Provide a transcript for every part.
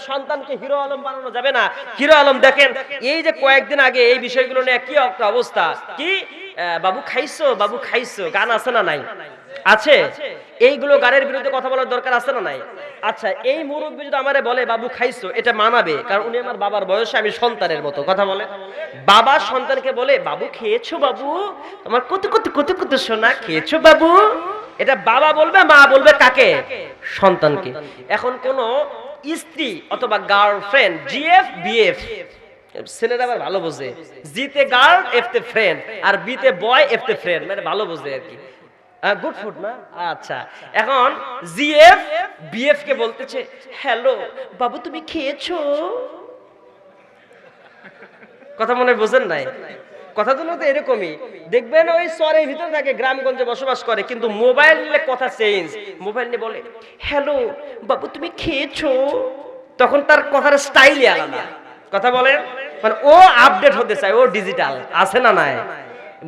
সন্তানকে হিরো আলম বানানো যাবে না। হিরো আলম দেখেন, এই যে কয়েকদিন আগে এই বিষয়গুলো নিয়ে কি একটা অবস্থা? কি? বাবু খাইছো? বাবু খাইছো। গান আছে না নাই? আছে? এইগুলো গানের বিরুদ্ধে কথা বলার দরকার আছে না নাই? আচ্ছা এই মুরব্বী যদি আমারে বলে, বাবু খাইছো এটা মানাবে? কারণ উনি আমার বাবার বয়সে, আমি সন্তানের মতো। কথা বলে। বাবা সন্তানকে বলে, বাবু খেয়েছো বাবু? তোমার কত কত কত কত সোনা খেয়েছো বাবু? এটা বাবা বলবে, মা বলবে কাকে? সন্তানকে। এখন কোন স্ত্রী অথবা গার্লফ্রেন্ড জিএফ বিএফ ছেলেরা আবার ভালো বোঝে। জিতে গার্ল এফ তে ফ্রেন্ড আর বিতে বয় এফ তে ফ্রেন্ড মানে ভালো বোঝে আর কি। গুড ফুড না আচ্ছা। এখন জিএফ বিএফ কে বলতেছে হ্যালো বাবু তুমি খেয়েছো? কথা মনে বোঝেন নাই? কথা তো এরকমই। দেখবেন ওই শহরের ভিতরে থাকে, গ্রামগঞ্জে বসবাস করে, কিন্তু মোবাইল নিলে কথা চেঞ্জ মোবাইল নিয়ে বলে হ্যালো বাবু তুমি খেয়েছো? তখন তার কথার স্টাইলই আলাদা। কথা বলেন মানে ও আপডেট হতে চায়, ও ডিজিটাল আছে না নাই?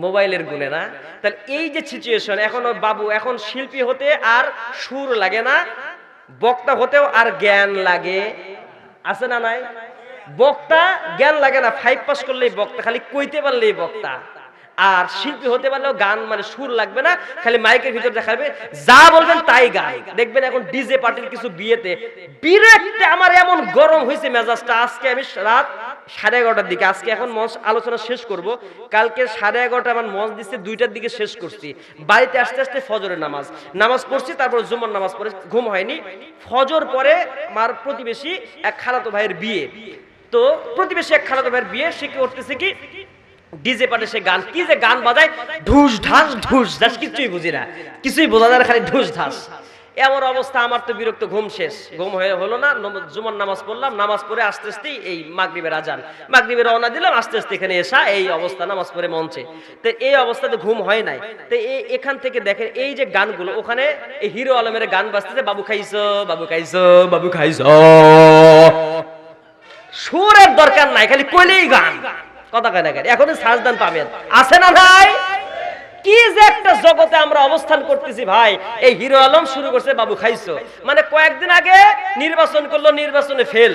মোবাইলের গুণে না? তাহলে এই যে সিচুয়েশন এখন বাবু এখন শিল্পী হতে আর সুর লাগে না, বক্তা হতেও আর জ্ঞান লাগে। আছে না নাই? বক্তা জ্ঞান লাগে না ফাইভ পাস করলেই বক্তা, খালি কইতে পারলেই বক্তা। আর শিল্পী হতে পারলেও গান মানে সুর লাগবে না, খালি মাইকের ভিতর দেখাবে, যা বলবেন তাই গান। দেখবেন এখন ডিজে পার্টির কিছু বিয়েতে, বিরাটটা আমার এমন গরম হয়েছে মেজাজটা, আজকে আমি রাত সাড়ে এগারোটার দিকে, আজকে এখন মঞ্চ আলোচনা শেষ করব। কালকে সাড়ে এগারোটা আমার মঞ্চ দিচ্ছে দুইটার দিকে শেষ করছি। বাড়িতে আসতে আসতে ফজরের নামাজ। নামাজ পড়ছি, তারপর জুম্মার নামাজ পড়ে, ঘুম হয়নি। ফজর পরে আমার প্রতিবেশী এক খালাতো ভাইয়ের বিয়ে। তো প্রতিবেশী এক খালাতো ভাইয়ের বিয়ে সে কি করতেছে কি? ডিজে পাটে সে গান কি যে গান বাজায়? ঢুস ঢাস ঢুস ঢাস কিছুই বুঝি না। কিছুই বোঝা যায় না, খালি ঢুস ঢাস। এমন অবস্থা আমার তো বিরক্ত ঘুম শেষ। ঘুম হয়ে হলো না জুমার নামাজ পড়লাম নামাজ পড়ে আস্তে আস্তে এই মাগরিবের আজান। মাগরিবের রওনা দিলাম আস্তে আস্তে এখানে এসা এই অবস্থা নামাজ পড়ে মঞ্চে। তো এই অবস্থাতে ঘুম হয় নাই। তো এখান থেকে দেখেন এই যে গানগুলো ওখানে এই হিরো আলমের গান বাজতেছে বাবু খাইছো বাবু খাইছো বাবু খাইছো। সুরের দরকার নাই, খালি কইলেই গান। কথা কয় না এখন সাজদান পাবেন আছে না ভাই? কি যে একটা জগতে আমরা অবস্থান করতেছি ভাই। এই হিরো আলম শুরু করছে, বাবু খাইছো? মানে কয়েকদিন আগে নির্বাচন করল, নির্বাচনে ফেল।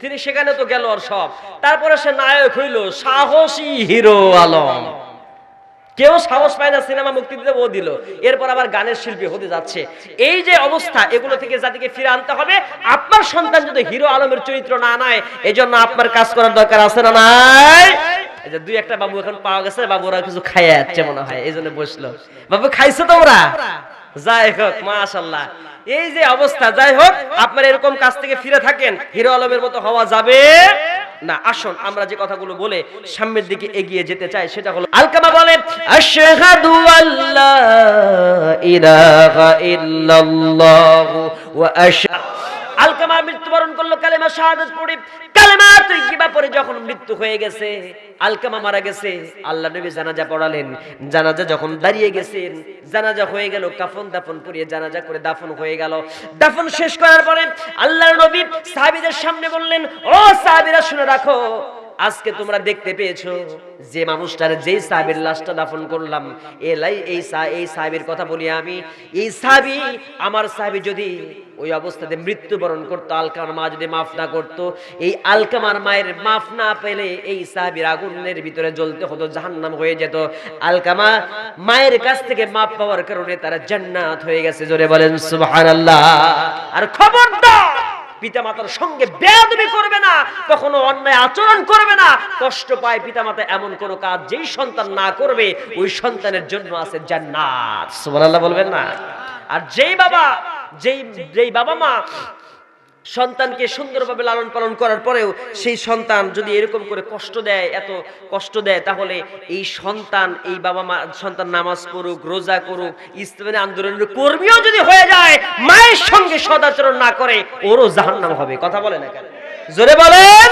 তিনি সেখানে তো গেল আর সব। তারপরে সে নায়ক হইল, সাহসী হিরো আলম। কেউ সাহস পায় না সিনেমা মুক্তি দিতে, ও দিল। এরপর আবার গানের শিল্পী হতে যাচ্ছে। এই যে অবস্থা, এগুলো থেকে জাতিকে ফিরে আনতে হবে। আপনার সন্তান যদি হিরো আলমের চরিত্র না নেয় এই জন্য আপনার কাজ করার দরকার আছে না নাই? দুই একটা বাবু এখন পাওয়া গেছে, বাবুরা কিছু খাইয়ে যাচ্ছে মনে হয়, এই জন্য বসল। বাবু, খাইছো তোমরা? যাই হোক মাশাল্লাহ এই যে অবস্থা, যাই হোক, আপনার এরকম কাজ থেকে ফিরে থাকেন, হিরো আলমের মতো হওয়া যাবে না আসুন আমরা যে কথাগুলো বলে সামনের দিকে এগিয়ে যেতে চাই সেটা হলো আলকামা বলে আশহাদু আল্লা ইলাহা ইল্লাল্লাহু ওয়া আশহাদু আলকামা মৃত্যুবরণ করল কালেমা শাহাদাত পড়ে কালেমা পরে যখন মৃত্যু হয়ে গেছে, আলকামা মারা গেছে, আল্লাহ নবী জানাজা পড়ালেন। জানাজা যখন দাঁড়িয়ে গেছেন, জানাজা হয়ে গেল, কাফন দাফন করিয়ে জানাজা করে দাফন হয়ে গেল। দাফন শেষ করার পরে আল্লাহর নবী সাহাবীদের সামনে বললেন, ও সাহাবীরা, শুনে রাখো, আজকে তোমরা দেখতে পেয়েছ যে মানুষটার যেই সাহাবের লাশটা দাফন করলাম, এলাই এই সাহাবের কথা বলি আমি, এই সাহাবি, আমার সাহাবি যদি ওই অবস্থাতে মৃত্যুবরণ করতো, আলকামার মা যদি মাফ না করতো, এই আলকামার মায়ের মাফ না পেলে এই সাহাবির আগুনের ভিতরে জ্বলতে হতো, জাহান্নাম হয়ে যেত। আলকামা মায়ের কাছ থেকে মাফ পাওয়ার কারণে তারা জান্নাত হয়ে গেছে, জোরে বলেন সুবহানাল্লাহ। আর খবরদার পিতা মাতার সঙ্গে বেয়াদবি করবে না, কখনো অন্যায় আচরণ করবে না, কষ্ট পায় পিতা মাতা এমন কোন কাজ যেই সন্তান না করবে, ওই সন্তানের জন্য আছে জান্নাত। সুবহানাল্লাহ বলবেন না? আর যেই বাবা যেই যেই বাবা মা সন্তানকে সুন্দরভাবে লালন পালন করার পরেও সেই সন্তান যদি এরকম করে কষ্ট দেয়, এত কষ্ট দেয়, তাহলে এই সন্তান, এই বাবা মা, সন্তান নামাজ পড়ুক, রোজা করুক ইসলামী আন্দোলনের কর্মীও যদি হয়ে যায়, মায়ের সঙ্গে সদাচরণ না করে, ওরও জাহান্নাম হবে। কথা বলে না কেন? জোরে বলেন,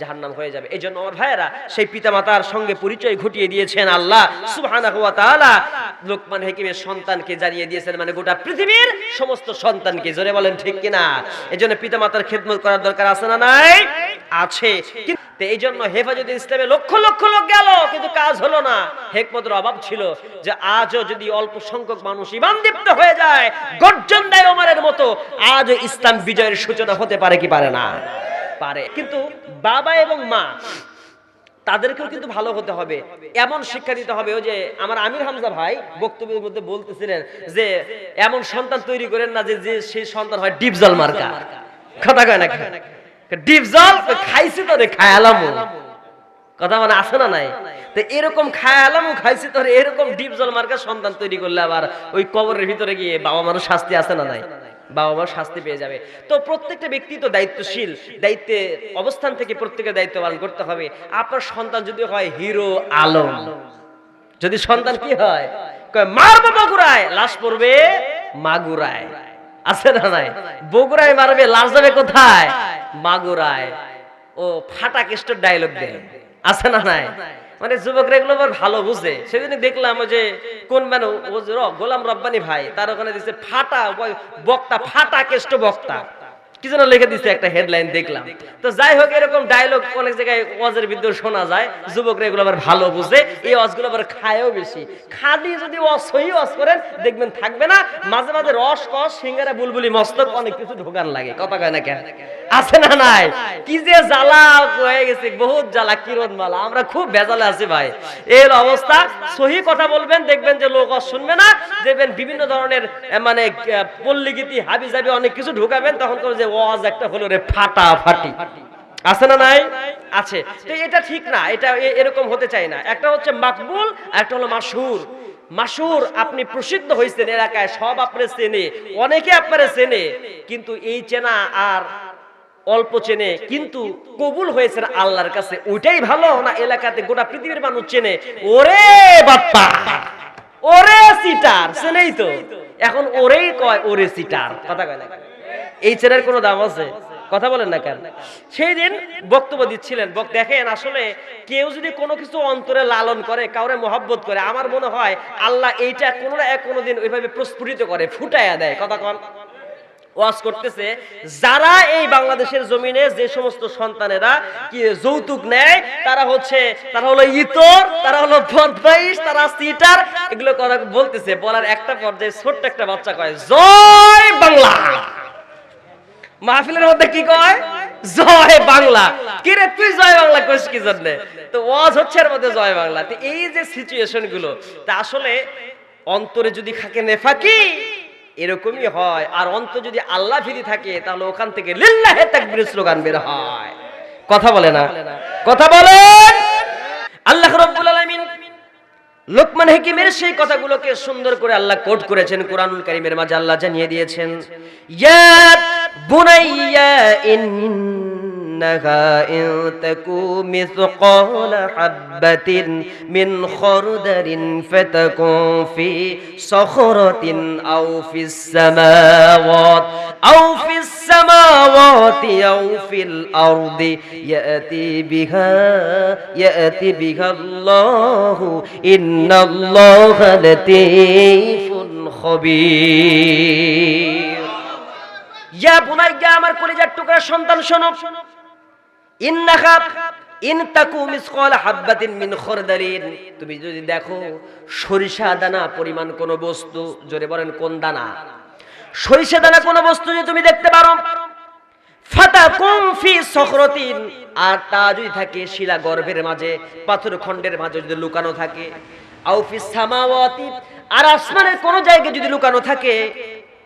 জাহান্নাম হয়ে যাবে। এই জন্য আমার ভাইয়েরা, সেই পিতামাতার সঙ্গে পরিচয় ঘটিয়ে দিয়েছেন আল্লাহ সুবহানাহু লোকমান হাকিমের সন্তানকে জানিয়ে দিয়েছেন মানে গোটা পৃথিবীর সমস্ত সন্তানকে। জোরে বলেন, ঠিক কিনা? এই জন্য পিতামাতার খেদমত করার দরকার আছে না নাই? আছে। এই জন্য হেফাজত ইসলামে লক্ষ লক্ষ লোক গেল, কিন্তু কাজ হলো না। হেকমতের অভাব ছিল যে আজও যদি অল্প সংখ্যক মানুষ ইমান দীপ্ত হয়ে যায়, গর্জন দেয় ওমারের মতো, আজও ইসলাম বিজয়ের সূচনা হতে পারে কি পারে না? পারে। কিন্তু বাবা এবং মা তাদেরকেও কিন্তু ভালো হতে হবে। এমন শিক্ষা দিতে হবে ওই যে আমার আমির হামজা ভাই বক্তব্যের মধ্যে বলতেছিলেন যে এমন সন্তান তৈরি করেন না যে যে সেই সন্তান হয় ডিপজল মার্কা। কথা কয় না ডিপজল খাইছি তো রে খায়ালামু। কথা মানে আছে না নাই? তো এরকম খায়ালামু খাইছি তো এরকম ডিপজল মার্কা সন্তান তৈরি করলে আবার ওই কবরের ভিতরে গিয়ে বাবা মানুষ শাস্তি আছে না নাই। বাবা মার শাস্তি পেয়ে যাবে। তো প্রত্যেকটা ব্যক্তি তো দায়িত্বশীল। দায়িত্বে, অবস্থান থেকে প্রত্যেকের দায়িত্ব পালন করতে হবে। আপনার সন্তান যদি হয় হিরো আলম। যদি সন্তান কি হয়? মারবে বগুড়ায়। লাশ পড়বে মাগুরায়। আছে না নাই? বগুড়ায় মারবে, লাশ যাবে কোথায়? মাগুরায়। ও ফাটা কেষ্ট ডায়লগ দেয়। আছে না নাই? মানে যুবকরা এগুলো আবার ভালো বুঝে। সেদিন দেখলাম যে কোন মানে গোলাম রব্বানি ভাই, তার ওখানে দিচ্ছে ফাটা বক্তা, ফাটা কেষ্ট বক্তা। কি যেন লিখে দিচ্ছে একটা হেডলাইন দেখলাম। তো যাই হোক, এরকম ডায়লগ অনেক জায়গায় ওয়াজের শোনা যায়। যুবকরা এগুলো আবার ভালো বুঝে, এই ওয়াজগুলো আবার খায়ও বেশি। খালি যদি ওয়াজ সহি ওয়াজ করেন, দেখবেন থাকবে না। মাঝে মাঝে রস, কস, সিঙ্গারা, বুলবুলি, মস্তক, অনেক কিছু ঢোকান লাগে। কথা কয় না কেন? আছে না নাই? কি যে জ্বালা হয়ে গেছে, বহুত জ্বালা কিরণ মালা। আমরা খুব বেজালে আছি ভাই। এর অবস্থা, সহি কথা বলবেন, দেখবেন যে লোক শুনবে না। দেখবেন বিভিন্ন ধরনের মানে পল্লীগীতি হাবি জাবি অনেক কিছু ঢুকাবেন, তখন যে ওয়াজ একটা হলো রে ফাটা ফাটি আছে না নাই? আছে। তো এটা ঠিক না, এটা এরকম হতে চাই না। একটা হচ্ছে মাকবুল, আর একটা হলো মাসুর। মাসুর, আপনি প্রসিদ্ধ হয়েছেন এলাকায়, সব আপনার চেনে, অনেকে আপনারা চেনে, কিন্তু এই চেনা আর অল্প চেনে, কিন্তু কবুল হয়েছে আল্লাহর কাছে। ওইটাই ভালো না এলাকাতে গোটা পৃথিবীর মানুষ চেনে? ওরে বাপ্পা! ওরে সিটার, চেনেই তো। এখন ওরেই কয়, ওরে সিটার। কথা কয় না? এই চেনার কোনো দাম আছে? কথা বলেন না কেন? সেই দিন বক্তব্য দিচ্ছিলেন দেখেন আসলে কেউ যদি কোনো কিছু অন্তরে লালন করে, কাউরে মহব্বত করে, আমার মনে হয় আল্লাহ এইটা কোনো না কোনো দিন ওইভাবে প্রস্ফুটিত করে, ফুটাইয়া দেয়। কথা কন। ওয়াজ করতেছে, যারা এই বাংলাদেশের জমিনে যে সমস্ত সন্তানেরা কি যৌতুক নেয়, তারা হচ্ছে, তারা হলো ইতর, তারা হলো বদমাইশ, তারা সিটার, এগুলো কথা বলতেছে। বলার একটা পর্যায়ে ছোট্ট একটা বাচ্চা কয়, জয় বাংলা! মাহফিলের মধ্যে কি কয়? জয় বাংলা। কি রে, তুই জয় বাংলা কইস কি জন্য? তো ওয়াজ হচ্ছে এর মধ্যে জয় বাংলা। তো এই যে সিচুয়েশনগুলো, তা আসলে অন্তরে যদি থাকে নেফাকি, এরকমই হয়। আর অন্তর যদি আল্লাহ ফিরি থাকে, তাহলে ওখান থেকে লিল্লাহে তাকবীর স্লোগান বের হয়। কথা বলে না? কথা বলেন আল্লাহ রাব্বুল আলামিন লোকমান হেকিমের সেই কথাগুলোকে সুন্দর করে আল্লাহ কোট করেছেন, কোরআনুল কারীমের মাঝে আল্লাহ জানিয়ে দিয়েছেন, ইয়া বুনাইয়া ইন্নাহা ইন তাকু মিসকাল হাববাতিন মিন খরদারিন ফাতাকুন ফি সখরাতিন আও ফিস সামাওয়াত আও ফিস সামাওয়াতি আও ফিল আরদি ইয়াতি বিহা ইয়াতি বিহা আল্লাহু ইন্নাল্লাহা লাতীফুন খবীর ইয়া বুনাইয়া আমার কলিজার টুকরা, সন্তান শোনো। ইন্নাহা ইন তাকু মিসকাল হাববাতিন মিন খরদারিন। তুমি যদি দেখো সরিষা দানা পরিমাণ কোন বস্তু, জোরে বলেন কোন দানা? সরিষা দানা কোন বস্তু যদি তুমি দেখতে পারো, ফাতাকুম ফি সখরতিন। আর তা যদি থাকে শিলা গর্ভের মাঝে, পাথর খণ্ডের মাঝে যদি লুকানো থাকে আউফিস সামাওয়াতি। আর আসমানের কোন জায়গায় যদি লুকানো থাকে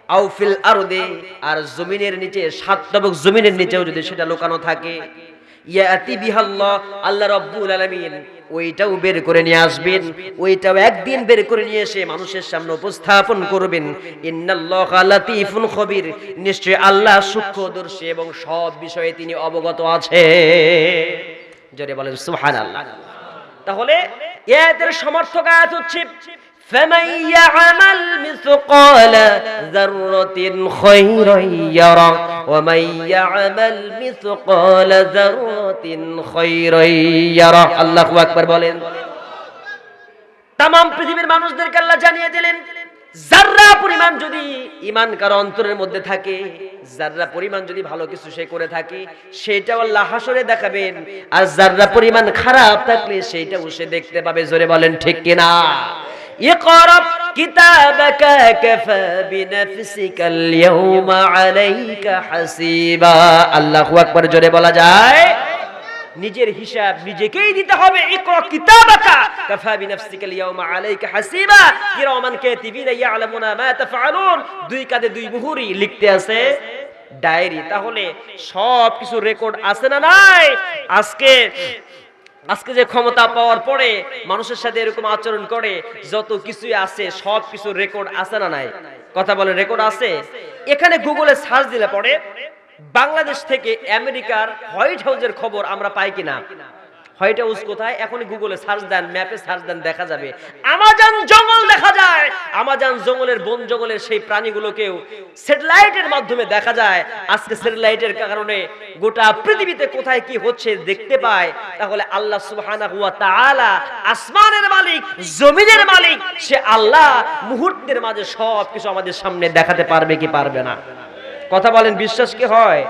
আউফিল আরদে, আর জমিনের নিচে, সাত তবক জমিনের নিচেও যদি সেটা লুকানো থাকে, ইয়াতি বিহাল্লাহ, আল্লাহ রাব্বুল আলামিন ওইটাও বের করে নিয়ে আসবেন, ওইটাও একদিন বের করে নিয়ে এসে মানুষের সামনে উপস্থাপন করবেন। লাতীফুন খবীর, নিশ্চয় আল্লাহ সূক্ষ্মদর্শী এবং সব বিষয়ে তিনি অবগত আছে। জোরে বলেন, সুবহানাল্লাহ। তাহলে এদের সমর্থক আয়াত হচ্ছে فمن يعمل مثقال ذرة خيرا يرى ومن يعمل مثقال ذرة خيرا يرى الله أكبر বলেন তাম পৃথিবীর মানুষদেরকে আল্লাহ জানিয়ে দিলেন জাররা পরিমাণ যদি ইমান কারো অন্তরের মধ্যে থাকে জাররা পরিমাণ যদি ভালো কিছু সে করে থাকে সেটাও আল্লাহ হাসরে দেখাবেন আর জাররা পরিমাণ খারাপ থাকলে সেইটাও সে দেখতে পাবে জোরে বলেন ঠিক কিনা اقرأ كتابك كفى بنفسك اليوم عليك حسيبا الله আকবার জোরে বলা যায় নিজের হিসাব নিজেকেই দিতে হবে ইকরা কিতাবাকা কাফা বিনাফসিকা আল-ইয়াওমা আলাইকা হাসিবা কিরামান কাতিবিনা ইয়ালামুনা মা তাফআলুন দুই কাঁধে দুই মুহুরি লিখতে আছে ডায়েরি তাহলে সব কিছু রেকর্ড আছে না নাই আজকে আজকে যে ক্ষমতা পাওয়ার পরে মানুষের সাথে এরকম আচরণ করে, যত কিছুই আছে, সব কিছু রেকর্ড আছে না নাই? কথা বলে রেকর্ড আছে? এখানে গুগলে সার্চ দিলে পরে বাংলাদেশ থেকে আমেরিকার হোয়াইট হাউসের খবর আমরা পাই কিনা? হোয়াইট হাউস কোথায়? এখন গুগলে সার্চ দেন ম্যাপে সার্চ দেন, দেখা যাবে। আমাজন জঙ্গল দেখা যায়। আমাজন জঙ্গলের বন জঙ্গলের সেই প্রাণীগুলোকেও স্যাটেলাইটের মাধ্যমে দেখা যায়। আজকে স্যাটেলাইটের কারণে গোটা পৃথিবীতে কোথায় কি হচ্ছে দেখতে পায়। তাহলে আল্লাহ সুবহানাহু ওয়া তাআলা আসমানের মালিক, জমিনের মালিক, সে আল্লাহ মুহূর্তের মাঝে সব কিছু আমাদের সামনে দেখাতে পারবে কি পারবে না। কথা বলেন, বিশ্বাস কি হয়?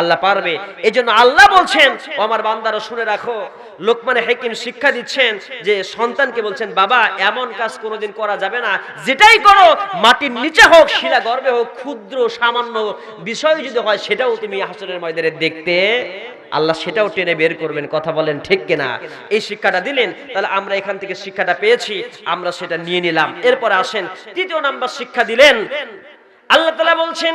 আল্লাহ পারবে। এই জন্য আল্লাহ বলছেন আমার বান্দারা, শুনে রাখো লোকমানে হেকিম শিক্ষা দিচ্ছেন যে সন্তানকে বলছেন, বাবা, এমন কাজ কোনোদিন করা যাবে না। যেটাই করো, মাটির নিচে হোক শিলা গর্বে হোক, ক্ষুদ্র, সামান্য বিষয় যদি হয়, সেটাও তুমি হাসরের ময়দানে দেখতে, আল্লাহ সেটাও টেনে বের করবেন। কথা বলেন ঠিক কিনা? এই শিক্ষাটা দিলেন, তাহলে আমরা এখান থেকে শিক্ষাটা পেয়েছি, আমরা সেটা নিয়ে নিলাম। এরপর আসেন, তৃতীয় নাম্বার শিক্ষা দিলেন। আল্লাহ তালা বলছেন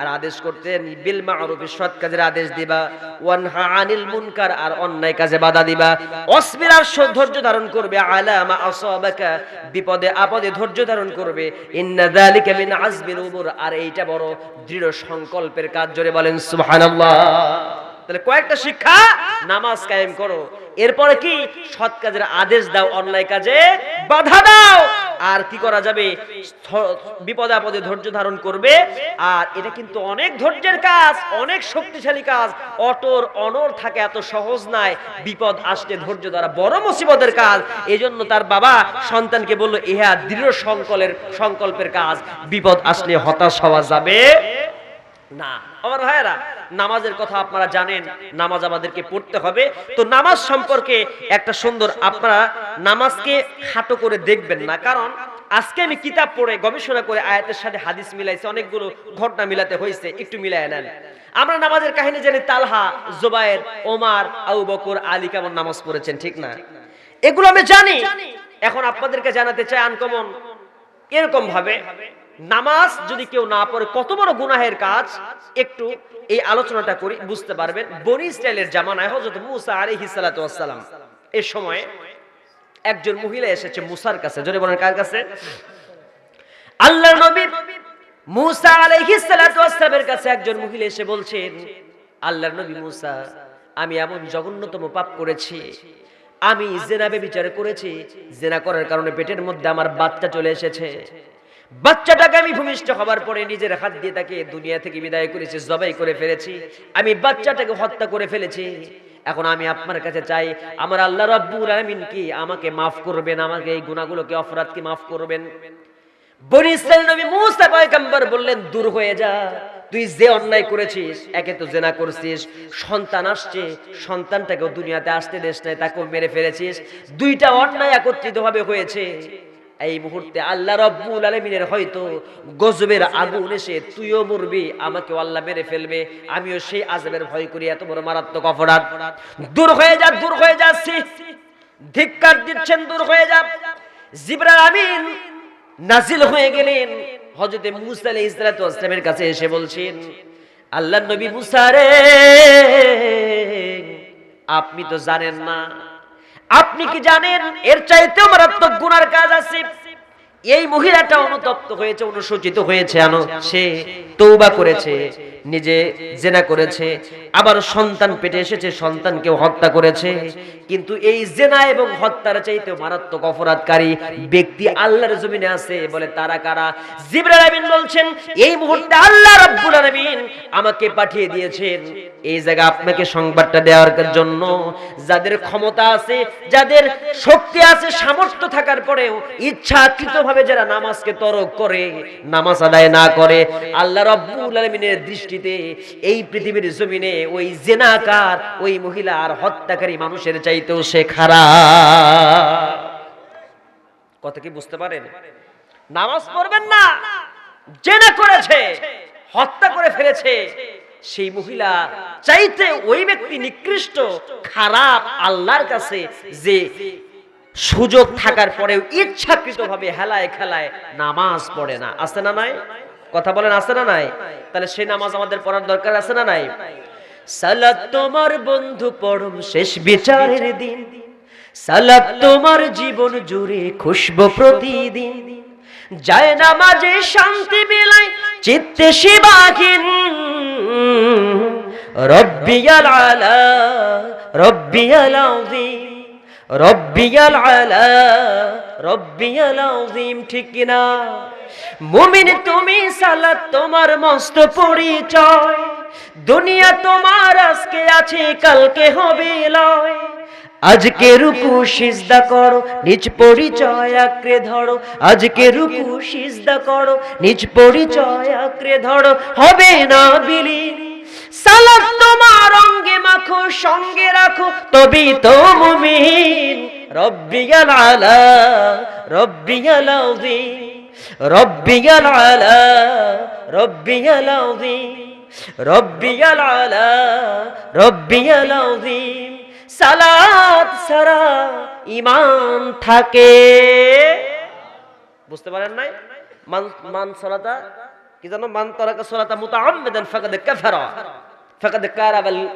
আর আদেশ দিবা। আনিল মুনকার, আর অন্যায় কাজে বাধা দিবা। ধারণ করবে, আলা মা বিপদে আপদে ধৈর্য ধারণ করবে। উমুর, আর এইটা বড় দৃঢ় সংকল্পের কাজ, জোরে বলেন সুবহানাল্লাহ। তাহলে কয়েকটা শিক্ষা, নামাজ কায়েম করো। এরপরে কি? সৎ কাজের আদেশ দাও, অন্যায় কাজে বাধা দাও। আর কি করা যাবে? বিপদে আপদে ধৈর্য ধারণ করবে। আর এটা কিন্তু অনেক ধৈর্যের কাজ, অনেক শক্তিশালী কাজ। অটর অনর থাকে এত সহজ নাই। বিপদ আসলে ধৈর্য দ্বারা বড় মুসিবতের কাজ। এজন্য তার বাবা সন্তানকে বলল, ইহা দৃঢ় সংকলের, সংকল্পের কাজ। বিপদ আসলে হতাশ হওয়া যাবে আমার ভাইয়েরা, নামাজের কথা আপনারা জানেন, নামাজ আমাদেরকে পড়তে হবে। তো নামাজ সম্পর্কে একটা সুন্দর আপনারা নামাজকে খাটো করে দেখবেন না। কারণ আজকে আমি কিতাব পড়ে, গবেষণা করে, আয়াতের সাথে হাদিস মিলাইছে, অনেকগুলো ঘটনা মিলাতে হয়েছে, একটু মিলায় নেন। আমরা নামাজের কাহিনী জানি, তালহা, জোবায়ের, ওমার, আবু বকর, আলী কেমন নামাজ পড়েছেন, ঠিক না? এগুলো আমি জানি। এখন আপনাদেরকে জানাতে চাই আনকমন এরকম ভাবে। নামাজ যদি কেউ না পড়ে, কত বড় গুনাহের কাজ? একটু এই আলোচনাটা করি, বুঝতে পারবেন। বনি ইসরায়েলের জামানায় হযরত মুসা আলাইহিস সালাতু ওয়াসসালাম এই সময় একজন মহিলা এসেছে মুসার কাছে। জোরে বলেন, কার কাছে? আল্লাহর নবী মুসা আলাইহিস সালাতু ওয়াসসালামের কাছে একজন মহিলা এসে বলছেন, আল্লাহর নবী মুসা, আমি এমন জঘন্যতম পাপ করেছি। আমি জেনাবে বিচার করেছি। জেনা করার কারণে পেটের মধ্যে আমার বাচ্চা চলে এসেছে। বাচ্চাটাকে আমি ভূমিষ্ঠ হবার পরে নিজের হাত দিয়ে তাকে দুনিয়া থেকে বিদায় করেছি, জবাই করে ফেলেছি। আমি বাচ্চাটাকে হত্যা করে ফেলেছি। এখন আমি আপনার কাছে চাই, আমার আল্লাহ রাব্বুল আলামিন কি আমাকে মাফ করবেন, আমাকে এই গুনাহগুলোকে, অপরাধকে মাফ করবেন? বললেন, দূর হয়ে যা, তুই যে অন্যায় করেছিস, একে তো জেনা করছিস। সন্তান আসছে, সন্তানটাকেও দুনিয়াতে আসতে দেশ নাই, তাকেও মেরে ফেলেছিস। দুইটা অন্যায় একত্রিত ভাবে হয়েছে। এই মুহূর্তে আল্লাহ রব্বুল আলমিনের হয়তো গজবের আগুন এসে তুইও মরবি আমাকে আল্লাহ মেরে ফেলবে আমিও সেই আজবের ভয় করি এত বড় মারাত্মক অপরাধ। দূর হয়ে যা দূর হয়ে যাচ্ছি ধিক্কার দিচ্ছেন দূর হয়ে যা। জিবরাল আমিন নাজিল হয়ে গেলেন। হজরতে মুসা আলাইহিস সালাতু ওয়াসসালামের কাছে এসে বলছেন আল্লাহর নবী মুসা রে আপনি তো জানেন না আপনি কি জানেন? এর চাইতেও মারাত্মক গুনার কাজ আছে। এই মহিলাটা অনুতপ্ত হয়েছে অনুসূচিত হয়েছে, আনো সে তৌবা করেছে। নিজে জেনা করেছে আবার সন্তান পেটে এসেছে, সন্তানকেও হত্যা করেছে। কিন্তু এই জেনা এবং হত্যার চাইতে মারাত্মক অপরাধকারী ব্যক্তি আল্লাহর জমিনে আছে বলে তারা কারা? জিবরাইল আমিন বলছেন, এই মুহূর্তে আল্লাহ রাব্বুল আলামিন আমাকে পাঠিয়ে দিয়েছেন। এই জায়গা আপনাকে সংবাদটা দেওয়ার জন্য। যাদের ক্ষমতা আছে, যাদের শক্তি আছে, সামর্থ্য থাকার পরেও ইচ্ছাকৃতভাবে যারা নামাজকে তরক করে, নামাজ আদায় না করে, আল্লাহ রাব্বুল আলামিনের দৃষ্টিতে এই পৃথিবীর জমিনে ওই জেনাকার, ওই মহিলা আর হত্যাকারী মানুষের চাইতেও সে খারাপ। কথা কি বুঝতে পারেন? নামাজ পড়বেন না, জেনা করেছে, হত্যা করে ফেলেছে। সেই মহিলা চাইতে ওই ব্যক্তি নিকৃষ্ট, খারাপ আল্লাহর কাছে যে সুযোগ থাকার পরেও ইচ্ছাকৃত ভাবে হেলায় খেলায় নামাজ পড়ে না। আছে না নাই? কথা বলেন আছে না নাই? তাহলে সেই নামাজ আমাদের পড়ার দরকার আছে না নাই? সালাত তোমার বন্ধু পরম শেষ বিচারের দিন। সালাত তোমার জীবন জুড়ে খুশবো প্রতিদিন। যায় না মাঝে শান্তি বিলায় চিত্তে শিবাহীন। রব্বিয়াল আলা, রব্বিয়াল আযীম। রব্বিয়াল আলা, রব্বিয়াল আযীম, ঠিক কিনা? মুমিন তুমি সালাত তোমার মস্ত পরিচয়। দুনিয়া তোমার, আজকে আছে, কালকে হবে লয়। আজকে রুকু, সিজদা করো, নিজ পরিচয় আঁকড়ে ধরো। আজকে রুকু, সিজদা করো, নিজ পরিচয় আঁকড়ে ধরো। হবে না বিলীন। সালাত তোমার অঙ্গে মাখো, সঙ্গে রাখো। তবেই তো মুমিন, রব্বিয়াল আলা, রব্বিয়াল আযীম, রব্বিয়াল আলা, রব্বিয়াল আযীম, রব্বিয়াল আলা, রব্বিয়াল আযীম। সারা ইমান থাকে। বুঝতে পারেন নাই? মান মান কি জানো? মান তারাকা সালাতা মুতাআম্মিদান ফাকাদ কাফারা।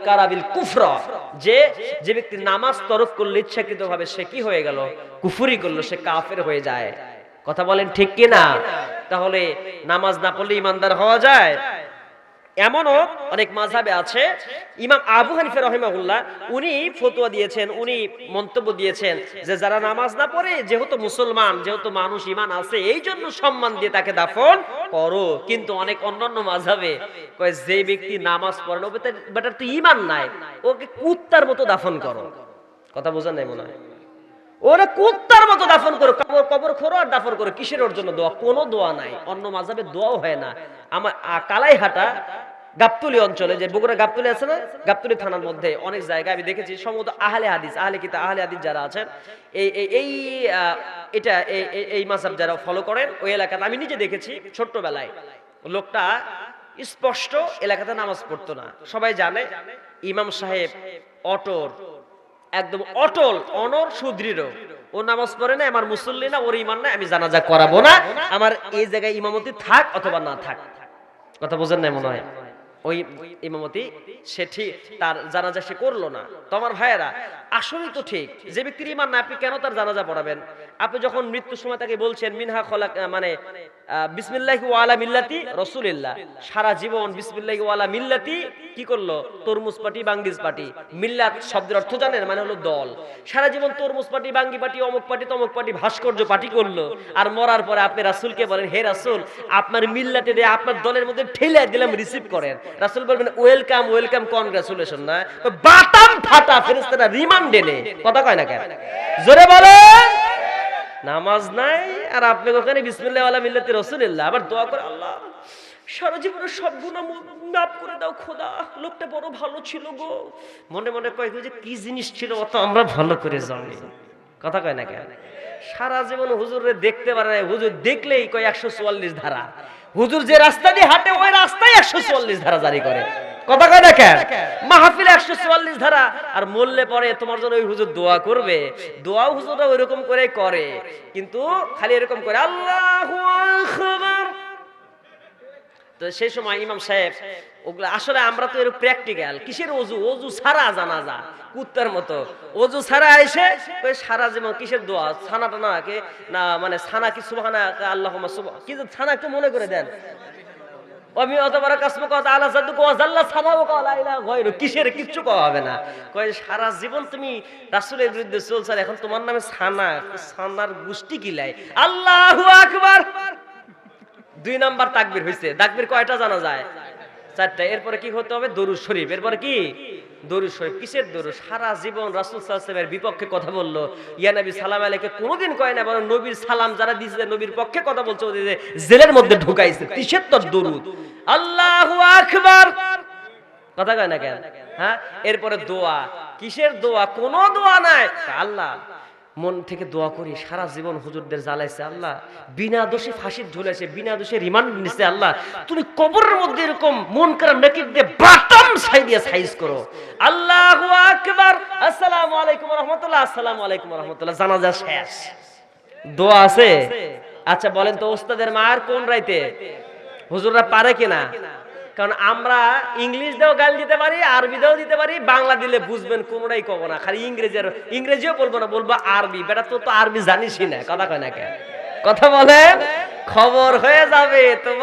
কারাবাল কুফরা। যে যে ব্যক্তি নামাজ তরক করলে ইচ্ছাকৃতভাবে সে কি হয়ে গেল? কুফরি করল, সে কাফের হয়ে যায়। কথা বলেন ঠিক কি না তাহলে নামাজ না পড়লে ইমানদার হওয়া যায়? এমনও অনেক মাঝাবে আছে। ইমাম আবু হানিফা রহিমাহুল্লাহ, উনি ফতোয়া দিয়েছেন, উনি মন্তব্য দিয়েছেন যে যারা নামাজ না পড়ে, যেহেতু মুসলমান, যেহেতু মানুষ ইমান আছে এই জন্য সম্মান দিয়ে তাকে দাফন করো। কিন্তু অনেক অন্যান্য মাঝাবে কয়, যে ব্যক্তি নামাজ পড়ে না বেটার তো ইমান নাই, ওকে কুত্তার মতো দাফন করো। কথা বোঝা নাই মনে হয়? ওরা কুত্তার মতো দাফন করো কবর কবর খোরো আর দাফন করো, কিসের ওর জন্য দোয়া? কোনো দোয়া নাই, অন্য মাঝাবে দোয়াও হয় না। আমার কালাইহাটা গাবতুলি অঞ্চলে, যে বগুড়া গাবতুলি আছে না, গাবতুলি থানার মধ্যে অনেক জায়গায় আমি দেখেছি, সম্ভবত আহলে হাদিস, আহলে কিতা আহলে হাদিস যারা আছেন, এই এই এটা এই মাসাব যারা ফলো করেন, ওই এলাকাতে আমি নিজে দেখেছি, ছোট্টবেলায় লোকটা স্পষ্ট এলাকাতে নামাজ পড়তো না। সবাই জানে, ইমাম সাহেব অটর একদম অটল, অনর, সুদৃঢ়। ও নামাজ পড়ে না আমার মুসল্লি না, ওর ইমান না আমি জানাজা করাবো না। আমার এই জায়গায় ইমামতি থাক অথবা না থাক। কথা বোঝেন না মনে হয়? ওই ইমামতি, সে ঠিক, তার জানাজা সে করল না। তোমার ভাইয়েরা আসলেই তো ঠিক। যে ব্যক্তির ইমান না, আপনি কেন তার জানাজা পড়াবেন? আপনি যখন মৃত্যুর সময় তাকে বলছেন, মিনহা খলাক মানে বিসমিল্লাহি ওয়ালা মিল্লাতি রসুলিল্লাহ। সারা জীবন বিসমিল্লাহি ওয়ালা মিল্লাতি কি করল? তরমুজ বাঙ্গিজ মিল্লাত শব্দের অর্থ জানেন? মানে হলো দল। সারা জীবন তরমুজ বাঙ্গি অমুক তমুক ভাস্কর্য পার্টি করল। আর মরার পরে আপনি রাসুলকে বলেন, হে রাসুল, আপনার মিল্লাতে দিয়ে আপনার দলের মধ্যে ঠেলে দিলাম রিসিভ করেন। রাসুল বলবেন ওয়েলকাম ওয়েলকাম কনগ্রাচুলেশন না, বাতাম ফাটা ফেরেস্তারা রিমান্ডে নে কথা কয় না কেন? জোরে বলেন। নামাজ নাই, আর আপনি ওখানে বিসমিল্লাহ আলা মিল্লাতে রসুলিল্লাহ, আবার দোয়া করে আল্লাহ, সারা সব গুণা মাফ করে দাও খোদা, লোকটা বড় ভালো ছিল গো। মনে মনে কয় যে কি জিনিস ছিল, অত আমরা ভালো করে জানি। কথা কয় না কেন? সারা জীবন হুজুরে দেখতে পারে না হুজুর দেখলেই কয় একশো চুয়াল্লিশ ধারা। হুজুর যে রাস্তা দিয়ে হাঁটে, ওই রাস্তায় একশো চুয়াল্লিশ ধারা জারি করে। কথা কয় না কেন মাহফিল একশো চুয়াল্লিশ ধারা আর মরলে পরে তোমার জন্য ওই হুজুর দোয়া করবে। দোয়াও ওইরকম করে করে। কিন্তু খালি এরকম করে আল্লাহ তো তো সেই সময় ইমাম সাহেব ওগুলো আসলে আমরা তো এর প্র্যাকটিক্যাল কিসের অজু অজু ছাড়া জানাজা কুত্তার মতো। অজু ছাড়া এসে ওই সারা জীবন কিসের দোয়া? ছানা টানা কে না মানে ছানা কি সুবহানা আল্লাহ কি যে ছানা একটু মনে করে দেন। লা কিসের কিচ্ছু হবে না। কয়, সারা জীবন তুমি এখন তোমার নামে ছানা, ছানার আকবার! দুই নাম্বার তাকবীর তাকবীর কয়টা জানা যায়? চারটা। এরপরে কি হতে হবে? দরুদ শরীফ। এরপরে কি? দরুদ শরীফ, কিসের দরুদ? সারা জীবন বিপক্ষে কথা ইয়া নবী সালাম আলাইকে কোনোদিন কয় না বরং নবীর সালাম যারা দিয়েছে, নবীর পক্ষে কথা বলছে, ওদের জেলের মধ্যে ঢুকাইছে। কিসের তোর দরুদ। আল্লাহু আকবার! কথা কয় না কেন? হ্যাঁ? এরপরে দোয়া। কিসের দোয়া? কোনো দোয়া নাই। আল্লাহ মন থেকে দোয়া করি, সারা জীবন হুজুরদের জ্বালাইছে আল্লাহ। বিনা দোষে ফাঁসির ঝুলেছে বিনা দোষে রিমান্ড নিছে আল্লাহ। তুমি কবরের মধ্যে এরকম মন করা নাকির দিয়ে বাটাম সাই দিয়ে সাইজ করো। আল্লাহু আকবার। আসসালামু আলাইকুম রাহমাতুল্লাহ, আসসালামু আলাইকুম রাহমাতুল্লাহ। জানাজা শেষ। দোয়া আছে? আচ্ছা বলেন তো, ওস্তাদের মার কোন রাইতে? হুজুররা পারে কিনা? কারণ আমরা ইংলিশ দেও গাল দিতে পারি, আরবি দেও দিতে পারি, বাংলা দিলে বুঝবেন কোনোটাই কব না, খালি ইংরেজি আর ইংরেজিও বলব না, বলব আরবি। বেটা তো তো আরবি জানিসই না, কথা কয় না কেন কথা বলে? খবর হয়ে যাবে, তোমার